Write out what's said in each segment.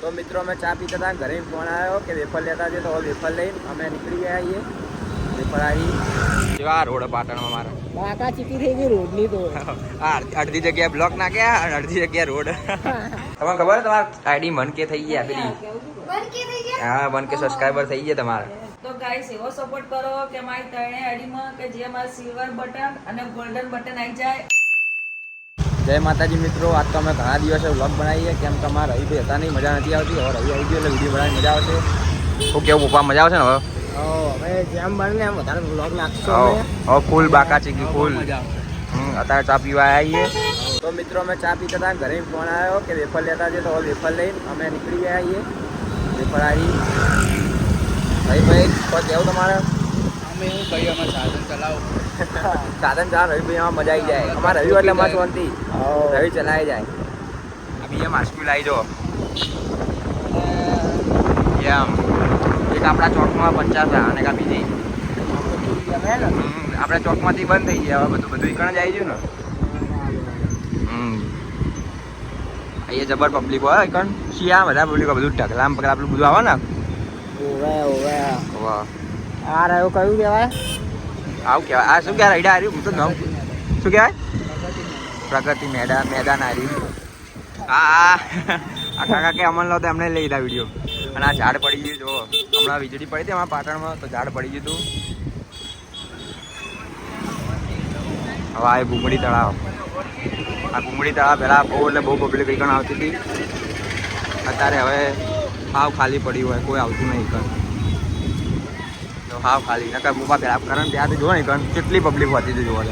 તો મિત્રો અમે ચા પીતા હતા. ઘરે ફોન આવ્યો કે વેફર લેતા છે તો વેફર લઈને અમે નીકળી ગયા છીએ. વેફર આવી. કેવા રોડ પાટણમાં મારા? બાકા ચીકી થઈ ગઈ રોડની તો. આ અડધી જગ્યાએ બ્લોક નાખ્યા અને અડધી જગ્યાએ રોડ. તમને ખબર છે તમારા આઈડી મન કે થઈ ગયા પેલી? હા મન કે સબસ્ક્રાઈબર થઈ ગયા તમારા. તો ગાઈસ એવો સપોર્ટ કરો કે મારી ત્રણે આઈડીમાં કે જે મારું સિલ્વર બટન અને ગોલ્ડન બટન આવી જાય. જય માતાજી મિત્રો આજ તો અમે ઘણા દિવસે વ્લોગ બનાવીએ કેમ કે અમારા રવિભાઈ હતા નહીં મજા નથી આવતી હવે રવિ આવી ગયો એટલે વીડિયો બનાવી મજા આવશે. શું કેવું પપ્પા મજા આવશે ને હવે? હવે જેમ બને એમ વધારે બ્લોગ નાખશો હવે ફૂલ બાકા ચીકી ફૂલ. અત્યારે ચા પીવા આવીએ. તો મિત્રો અમે ચા પીતા હતા ઘરે ફોન આવ્યો કે વેફર લેતા છે તો હવે વેફર લઈને અમે નીકળી ગયા આવીએ વેફર આવી. ભાઈ ભાઈ તો કેવું તમારે? અમે હું ભાઈ અમારે સાધન ચલાવો. સાધન ચલાવ રવિ ભાઈ એમાં મજા આવી જાય. અમારે રવિ એટલે મસ્ત શાંતિ. રવિ ચલાવી જાય. આ બીજા માસ્કુ આવી જો એમ. એક આપણા ચોકમાં પચાસ અને કા બીજી. આપણે ચોકમાંથી બંધ થઈ ગયા હવે બધું બધું ઈકણ જ આવી ગયું ને. હમ. અહીંયા જબર પબ્લિક હોય ઈકણ. શિયા બધા પબ્લિક બધું ઢગલામ પગલા બધું આવે ને. ઓવા ઓવા. વાહ. આ રહ્યો, કયું કહેવાય? આવું કહેવાય. આ શું કહેવાય? રઈડા હાર્યું? હું તો નામ શું કહેવાય? પ્રગતિ મેદાન મેદાન હાર્યું. હા આ. કાકા કે અમલ લો તો એમને લઈ લીધા વીડિયો. અને આ ઝાડ પડી ગયું જો હમણાં વીજળી પડી હતી અમારા પાટણમાં, તો ઝાડ પડી ગયું હતું. હવે આ ભૂમડી તળાવ. આ ભૂમડી તળાવ પહેલાં બહુ, એટલે બહુ પબ્લિક એકણ આવતી હતી. અત્યારે હવે સાવ ખાલી પડી હોય, કોઈ આવતું નહીં. એકણ હાવ ખાલી. નકર મુપા પેલા કરણ ત્યાં જો ને એકણ કેટલી પબ્લિક હોતી હતી જોવા.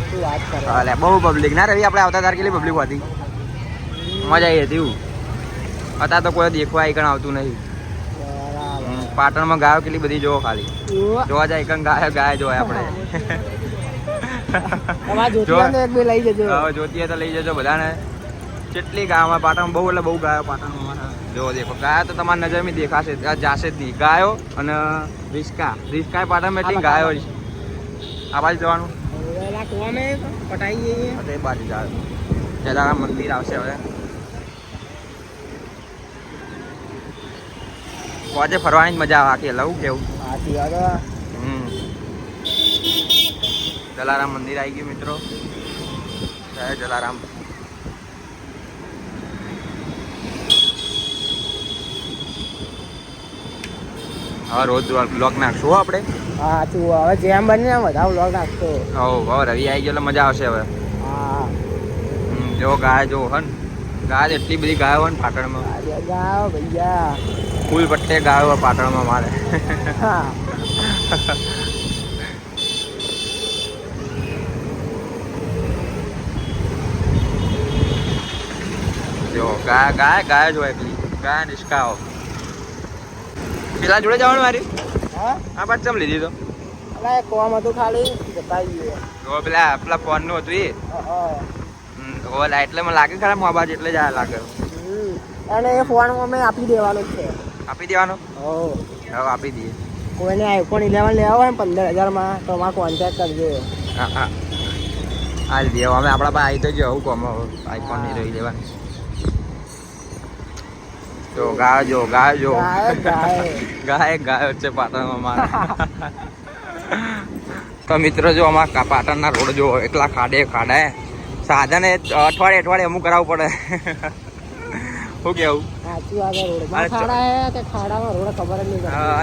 અલે બહુ પબ્લિક ના રવિ આપણે આવતા તાર કેટલી પબ્લિક હતી? મજા આવી હતી એવું. અત્યારે તો કોઈ દેખવા એકણ આવતું નહીં. પાટણમાં ગાયો કેટલી બધી જોવો ખાલી. જોવા જાય એકણ ગાયો ગાય જોવાય આપણે. તમારે જોતી જો. હોય ને તો લઈ જજો તો બધાને. કેટલી ગાયોમાં પાટણ બહુ એટલે બહુ ગાયો અમારા. જો દેખો ગાયો તો તમારી નજરમાં દેખાશે જાશે જ નહીં. ગાયો અને રિસ્કા રિસ્કા પાટણમાં એટલી ગાયો છે. આ બાજુ જવાનું. એ બાજુ મંદિર આવશે હવે. આજે ફરવાની મજા આવે. આખી લઉં કેવું. જલારામ મંદિર આવી ગયું મિત્રો. જય જલારામ. હવે રોજ બ્લોગ નાખશું આપણે. હા સાચું હવે જેમ બને એમ વધારે બ્લોગ નાખશો હો હવે રવિ આવી ગયો એટલે મજા આવશે હવે. હા. જો ગાય જો હન ગાય એટલી બધી ગાયો હોય ને પાટણમાં. જાઓ ભૈયા. ફૂલ પટ્ટે ગાયો હોય પાટણમાં મારે. હા. જો ગાય ગાય ગાય જો એકલી ગાય નિષ્કાઓ. પેલા જોડે જવાનું મારી? હા? આ પાછ ચમ લીધી તો? અલા એ કોમ હતું ખાલી. જતા જઈએ પેલા પેલા ફોનનું હતું એ હા હમ, ઓલા એટલે મને લાગે ખરા મોબાઈલ એટલે જ લાગે. અને એ ફોન અમે આપી દેવાનો છે. આપી દેવાનો? હો. હવે આપી દઈએ. કોઈને આઈફોન ઇલેવન લેવા હોય પંદર હજારમાં તો અમારે કોન્ટેક્ટ કરજો. હા હા. હાલ દે અમે આપણા પાસે આવી તો ગયો આવું કોમ આઈફોન નહીં રહી દેવાની જો ગાય ગાય ગાય ગાય. વચ્ચે પાટણમાં મારા તો મિત્રો જો અમારા પાટણના રોડ જો એટલા ખાડે ખાડા. સાધન અઠવાડિયે અઠવાડિયે અમુક કરાવવું પડે. શું કેવું?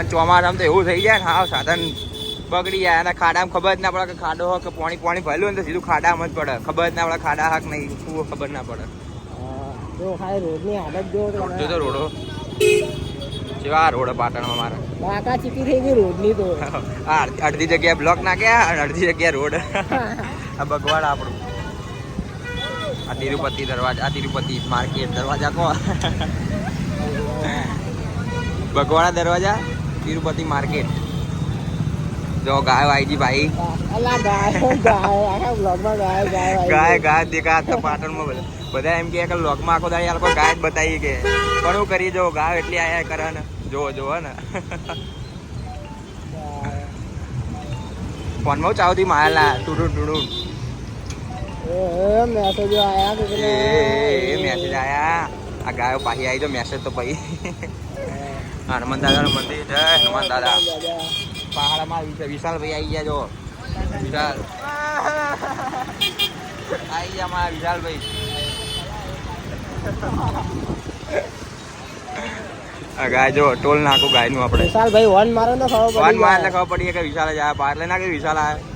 છે ચોમાસામાં તો એવું થઈ જાય ને હા સાધન બગડી જાય અને ખાડામાં ખબર જ ના પડે કે ખાડો હક કે પાણી પાણી ભરેલું ને તો સીધું ખાડામાં જ પડે. ખબર જ ના પડે ખાડા હાક નહીં શું ખબર ના પડે. જો ખાલી રોડની હાલત જો તો તો રોડો. કેવા રોડ પાટણમાં મારા? બાકા ચીકી થઈ ગઈ રોડની તો. આ અડધી જગ્યાએ બ્લોક નાખ્યા અને અડધી જગ્યાએ રોડ. આ બગવાડ આપણું. આ તિરુપતિ દરવાજા આ તિરુપતિ માર્કેટ દરવાજા કો બગવાડા દરવાજા તિરુપતિ માર્કેટ. જો ગાય આઈજી ભાઈ. અલા ગાય ગાય આખા બ્લોગમાં ગાય ગાય ગાય ગાય દેખા તો પાટણમાં બધા બધા એમ કે લોકમાં આખો દાડી આ લોકો ગાય જ બતાવી કે. પણ હું કરી જો ગાવ એટલી આયા કરે ને. જોવો જોવો ને. ફોનમાં ચાવથી મારેલા ટુડું ટુડું. એ આયા એ મેસેજ આયા. આ ગાયો પાછી આવી તો મેસેજ તો પછી હનુમાન દાદાનું મંદિર જય હનુમાન દાદા. પહાડમાં વિશાલ વિશાલભાઈ આવી ગયા જો. વિશાલ. આવી ગયા મારા વિશાલભાઈ આ ગાય જો ટોલ નાખું ગાયનું આપણે. વિશાલ ભાઈ વન મારો તો ખબર વાન પડી માં એટલે જાય. ખબર પડી કે વિશાલ જ આવ્યા પાર્લે ના કે વિશાલ આવ્યા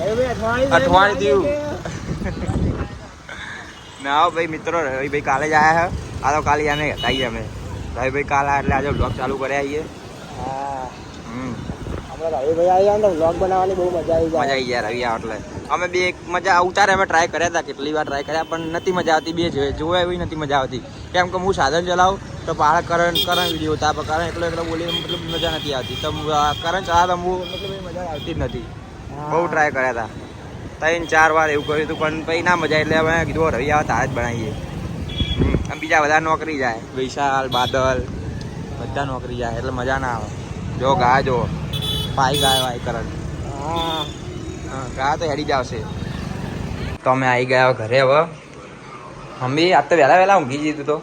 હવે ભાઈ અઠવાડિયું અઠવાડિયું થયું. ના હો ભાઈ મિત્રો રવિભાઈ કાલે જ આવ્યા છે આ તો કાલે આને હતા ઈ અમે. રવિભાઈ કાલે આવ્યા એટલે આજે બ્લોગ ચાલુ કર્યા આવીએ હા. હમ. આપણે રવિભાઈ આવી જાય ને તો બનાવવાની બહુ મજા આવી મજા આવી ગયા રવિ આવે એટલે અમે બે એક મજા ઉતારે અમે ટ્રાય કર્યા હતા કેટલી વાર ટ્રાય કર્યા પણ નથી મજા આવતી બે જોયે જોવા એવી નથી મજા આવતી. કેમ કે હું સાધન ચલાવું તો પહાડ કરણ કરણ વીડિયો હતા પણ એટલો એટલો બોલી મતલબ મજા નથી આવતી. તો આ કરણ ચલાવતા હું મતલબ એ મજા આવતી જ નથી. બહુ ટ્રાય કર્યા હતા. ત્રણ ચાર વાર એવું કર્યું હતું પણ પછી ના મજા એટલે અમે કીધું રવિ આવે તારે જ બનાવીએ. અને બીજા બધા નોકરી જાય. વિશાલ બાદલ બધા નોકરી જાય એટલે મજા ના આવે. જો ગા જો. પાઈ ગાય ભાઈ કરણ હા. હા, ગા તો હેડી જાવ છે તો અમે આવી ગયા ઘરે હવે. મમ્મી આજ તો વહેલા વહેલા ઊંઘી જીધું તો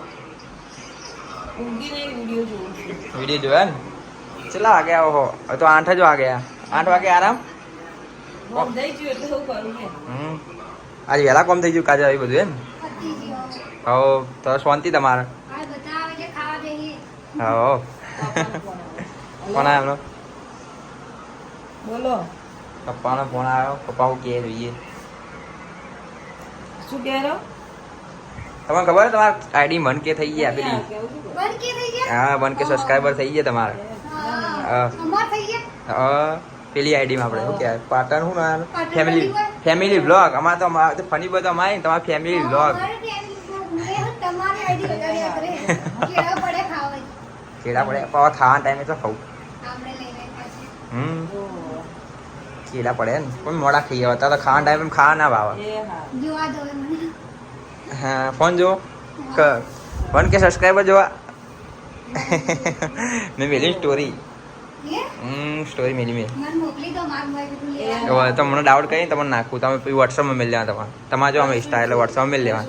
વીડિયો જોયા ને? કેટલા વાગ્યા ઓહો હવે તો આઠ જ વાગ્યા આઠ વાગે આરામ? આજે વહેલા કોમ થઈ ગયું કાજે આવી બધું એમ? હો તો શાંતિ તમારે. હો કોના આવ્યો એમનો? બોલો. પપ્પાનો ફોન આવ્યો. પપ્પા હું કહે જોઈએ શું કહેરો તમને ખબર તમારે આઈડી મન કે થઈ ગયા પેલી? હા મન કે સબસ્ક્રાઈબર થઈ ગયા તમારે. પેલી આઈડીમાં આપણે. શું કહેવાય? પાટણ શું ના ફેમિલી ફેમિલી બ્લોગ અમારે તો અમારે તો ફની બધો અમારે તમારે ફેમિલી બ્લોગ કેળા પડે પાવા ખાવાના ટાઈમે તો ખાવું. હમ. કેળા પડે ને પણ મોડા ખાઈએ હતા તો ખાવાના ટાઈમ ખાવા ના ભાવે. હા. હા ફોન જો વન કે સબસ્ક્રાઈબર જોવા મેં મેલી સ્ટોરી હમ સ્ટોરી મેલી મેં. હવે મને ડાઉટ કરી તમને નાખું. તમે પછી વોટ્સઅપમાં મેળ લેવા તમારે. તમારે જો અમે ઇન્સ્ટા એટલે વોટ્સઅપમાં મેળ લેવા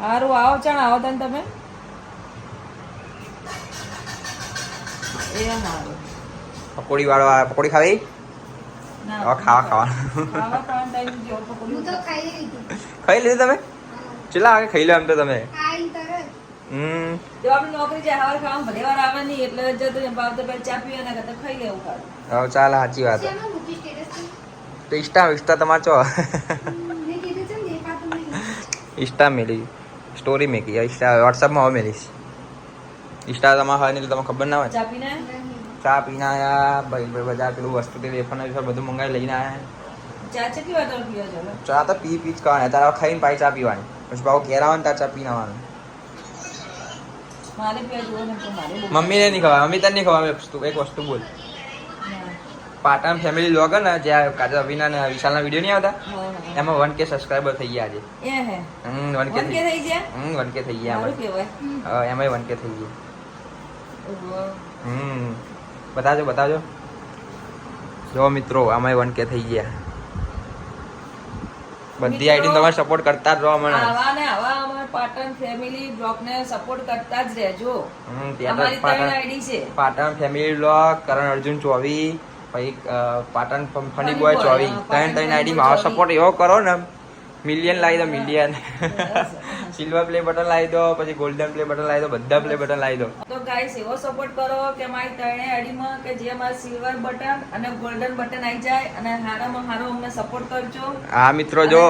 સારું આવો ચણ આવો તને તમે. એ સારું પકોડી વાળો પકોડી ખાવી? હવે ખાવા ખાવાનું. ખાવા. ખાઈ લીધું. તમે? ચેલા વાગે ખાઈ લો એમ તો તમે? હમ. જો આપણી નોકરી જાય હવાર ખાવાનું ભલે વાર આવે નહીં એટલે જતો રહે. ભાવ તો પહેલા ચા પીવા ના ખાઈ લેવું ખાવાનું. હવે ચાલ સાચી વાત. તો ઇન્સ્ટા ઇન્સ્ટા તમારે ચો ઇન્સ્ટા મેલી. સ્ટોરી મેકી. ઇન્સ્ટા વોટ્સઅપમાં હવે મેલીશ. ઇન્સ્ટા તમારે હોય ને એટલે તમને ખબર ના હોય. ચા પીને? ચા પીને આયા ભાઈ ભાઈ બધા પેલું વસ્તુ તે વેફર વેફર બધું મંગાવી લઈને આયા ચા કેટલી વાર તમે પીવા છો ચા તો પી પી જ કરવાની તારે ખાઈને પાછી ચા પીવાની. પછી ભાવ ઘેર આવે ને તારે ચા પીને આવવાનું. મારે પીવા જુઓ ને તો મારે બહુ- મમ્મીને નહીં ખબર મમ્મી તને નહીં ખબર એક વસ્તુ એક વસ્તુ બોલ. ના. પાટણ ફેમિલી લોગ ને જ્યાં કાજા અભિના ને વિશાલના વીડિયો નહીં આવતા? હા, હા. એમાં વન કે સબસ્ક્રાઈબર થઈ ગયા આજે. એ હે. હમ વન કે વન કે થઈ ગયા? હમ વન કે થઈ ગયા સારું એમાં. કહેવાય. હા, એમાંય વન કે થઈ ગયા. ઓહો. હમ. બતાજો બતાજો. જો મિત્રો આમાંય વન કે થઈ ગયા. બધી આઈડી તમારે સપોર્ટ કરતા જ રહો મને આવા ને આવા અમાર પાટણ ફેમિલી બ્લોગને સપોર્ટ કરતા જ રહેજો. હમ, ત્યાં તો અમારી ત્રણ પાટણ આઈડી છે. પાટણ ફેમિલી બ્લોગ કરણ અર્જુન ચોવી પછી પાટણ ફની બોય ચોવી. ત્રણ ત્રણ આઈડી boy સપોર્ટ એવો કરો ને મિલિયન લાવી દો મિલિયન. સિલ્વર પ્લે બટન લાવી દો પછી ગોલ્ડન પ્લે બટન લાવી દો બધા પ્લે બટન લાવી દો. તો ગાઈસ એવો સપોર્ટ કરો કે મારી ત્રણે અડીમાં કે જે મારા સિલ્વર બટન અને ગોલ્ડન બટન આવી જાય અને હારામાં હારો અમને સપોર્ટ કરજો. હા મિત્રો જો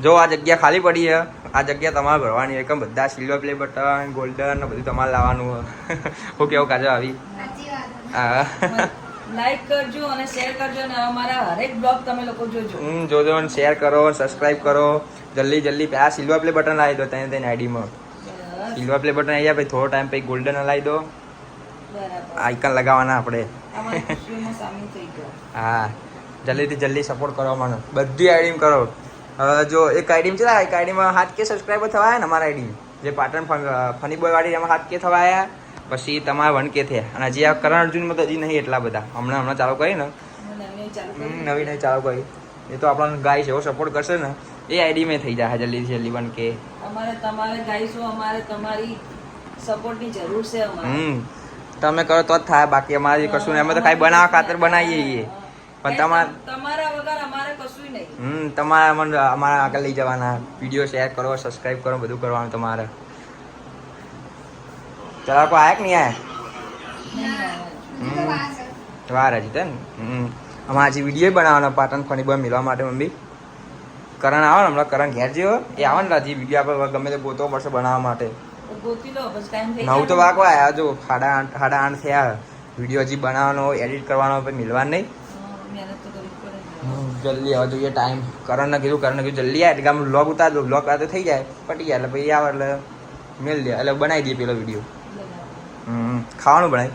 જો આ જગ્યા ખાલી પડી છે આ જગ્યા તમારે ભરવાની હોય કેમ બધા સિલ્વર પ્લે બટન ગોલ્ડન બધું તમારે લાવવાનું હોય. હું કેવું કાજો આવી હા. લાઈક કરજો અને શેર કરજો અને અમારા હરેક બ્લોગ તમે લોકો જોજો. હમ જોજો શેર કરો સબસ્ક્રાઇબ કરો. જલ્દી જલ્દી. આ સિલ્વર પ્લે બટન લાવી દો તેને તેની આઈડીમાં સિલ્વર પ્લે બટન આવી જાય પછી થોડો ટાઈમ પછી ગોલ્ડન લાવી દો. આઈકન આઇકન લગાવવાના આપણે. હા. જલ્દીથી જલ્દી સપોર્ટ કરો મને બધી આઈડીમ કરો. જો એક આઈડીમ છે એક આઈડીમાં હાથ કે સબસ્ક્રાઈબર થવાયા ને અમારા આઈડી જે પાટણ ફની બોય વાળી એમાં હાથ કે થવાયા. પછી તમારા વન કે થયા. અને હજી આ કરણ અર્જુનમાં તો હજી નહીં એટલા બધા. હમણાં હમણાં ચાલુ કરી ને. નવી નવી ચાલુ કરી. એ તો આપણને છે એવો સપોર્ટ કરશે ને એ આઈડી મેં થઈ જાય જલ્દી જલ્દી બન કે અમારે તમારે ગાઈશું અમારે તમારી સપોર્ટની જરૂર છે અમારે. હમ તમે કરો તો જ થાય બાકી અમારે કશું નહીં. અમે તો ખાલી બનાવવા ખાતર બનાવીએ છીએ. પણ તમારે તમારા વગર અમારે કશું નહીં. હમ તમારા મને અમારા આગળ લઈ જવાના. વીડિયો શેર કરો સબસ્ક્રાઇબ કરો બધું કરવાનું તમારે. કોઈ આયા કે નહીં આયા? હમ. વાર હજી તો ને. હમ. અમારે હજી વીડિયો બનાવવાનો પાટણ ફણી બધા મિલવા માટે મમ્મી. કરણ આવે ને હમણાં કરણ ઘેર જેવો. એ આવે ને હજી વીડિયો આપણે ગમે તે ગોતવો પડશે બનાવવા માટે. નવ તો વાગવા આવ્યા જો સાડા આઠ સાડા આઠ થયા. વીડિયો હજી બનાવવાનો એડિટ કરવાનો પછી મિલવા નહીં. જલ્દી હવે જોઈએ ટાઈમ કરણને કીધું કરણને કીધું જલ્દી આવે એટલે આમ બ્લોગ ઉતાર દો બ્લોગ આ તો થઈ જાય પટી જાય. એટલે પછી આવે એટલે મેળ દે એટલે બનાવી દઈએ પેલો વીડિયો. હમ. ખાવાનું ભણાય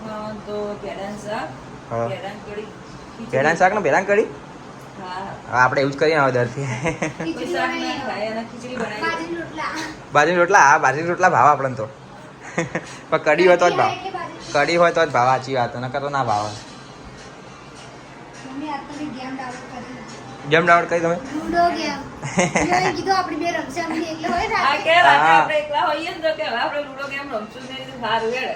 હા, તો ભેડાનું શાક, હા. ભેડાની કઢી, શાક ને ભેડાન કરી હા. આપણે એવું જ કરીએ હવે દરથી કોઈ શાક ના ખાય અને ખીચડી બનાવી દો. બાજરી રોટલા. હા બાજરી રોટલા ભાવ આપણને તો. પણ કઢી હોય તો જ ભાવ. કઢી હોય તો જ ભાવ સાચી વાત. નકર તો ના ભાવ. ગેમ ડાઉનલોડ કરી તમે? આ કે રાતે હા. આપણે એકલા હોઈએ ને તો કે હવે આપણે લૂડો ગેમ રમશું ને સારું હેડ.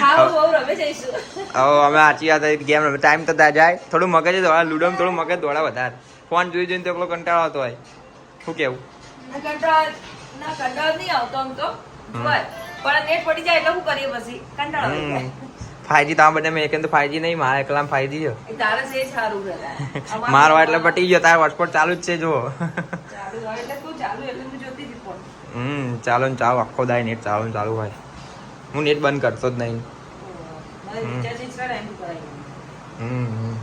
ખાવું બહુ રમે જઈશું હવે અમે આચી વાત ગેમ ટાઈમ તો જાય થોડું મગજ દોડા લૂડોમાં થોડું મગજ દોડા વધારે. ફોન જોઈ જોઈને તો પેલો કંટાળો આવતો હોય. શું કેવું? કંટાળો ના કંટાળો નહીં આવતો આમ તો. પણ નેટ પડી જાય એટલે શું કરીએ પછી? કંટાળો આવી જાય. બધા તો મેં એકમ તો ફાઈવજી નહીં મારા એકલા ફાઈવજી છે. તારે છે એ સારું રહે અમારે મારો એટલે પટી ગયો તારો હોટસ્પોટ ચાલુ જ છે જો ચાલુ એટલે તું ચાલુ એટલે હું જોતી હતી હમ ચાલો ને ચાલો આખો દાય નેટ ચાલુ ને ચાલુ હોય. હું નેટ બંધ કરતો જ નહીં. હમ હમ.